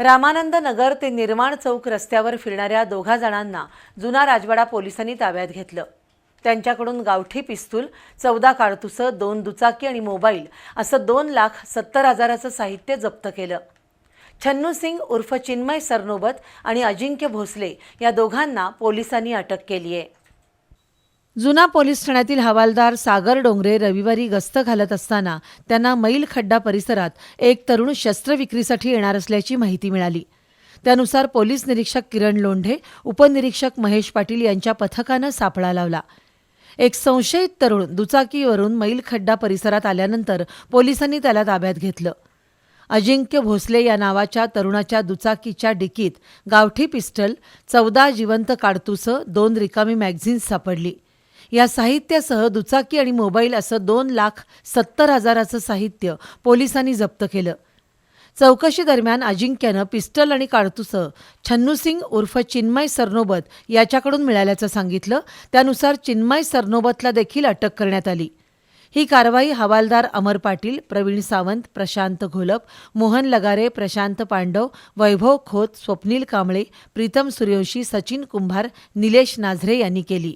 रामानंद नगर ते निर्माण चौक रस्त्यावर फिरणाऱ्या दोघा जणांना जुना राजवाडा पोलिसांनी ताब्यात घेतलं. त्यांच्याकडून गावठी पिस्तूल चौदा काडतुसं दोन दुचाकी आणि मोबाईल असं दोन लाख सत्तर हजाराचं साहित्य जप्त केलं. छन्नू सिंग उर्फ चिन्मय सरनोबत आणि अजिंक्य भोसले या दोघांना पोलिसांनी अटक केली आहे जुना पोलीस ठाण्यातील हवालदार सागर डोंगरे रविवारी गस्त घालत असताना त्यांना मैल खड्डा परिसरात एक तरुण शस्त्रविक्रीसाठी येणार असल्याची माहिती मिळाली. त्यानुसार पोलीस निरीक्षक किरण लोंढे उपनिरीक्षक महेश पाटील यांच्या पथकानं सापळा लावला. एक संशयित तरुण दुचाकीवरून मैल खड्डा परिसरात आल्यानंतर पोलिसांनी त्याला ताब्यात घेतलं. अजिंक्य भोसले या नावाच्या तरुणाच्या दुचाकीच्या डिकीत गावठी पिस्टल चौदा जिवंत काडतुसं दोन रिकामी मॅगझिन्स सापडली. या साहित्यासह दुचाकी आणि मोबाईल असं दोन लाख सत्तर हजाराचं साहित्य पोलिसांनी जप्त केलं. चौकशी दरम्यान अजिंक्यनं पिस्टल आणि काडतुसं छन्नू सिंग उर्फ चिन्मय सरनोबत याच्याकडून मिळाल्याचं सांगितलं. त्यानुसार चिन्मय सरनोबतला देखील अटक करण्यात आली. ही कारवाई हवालदार अमर पाटील प्रवीण सावंत प्रशांत घोलप मोहन लगारे प्रशांत पांडव वैभव खोत स्वप्नील कांबळे प्रीतम सूर्यवंशी सचिन कुंभार निलेश नाझरे यांनी केली.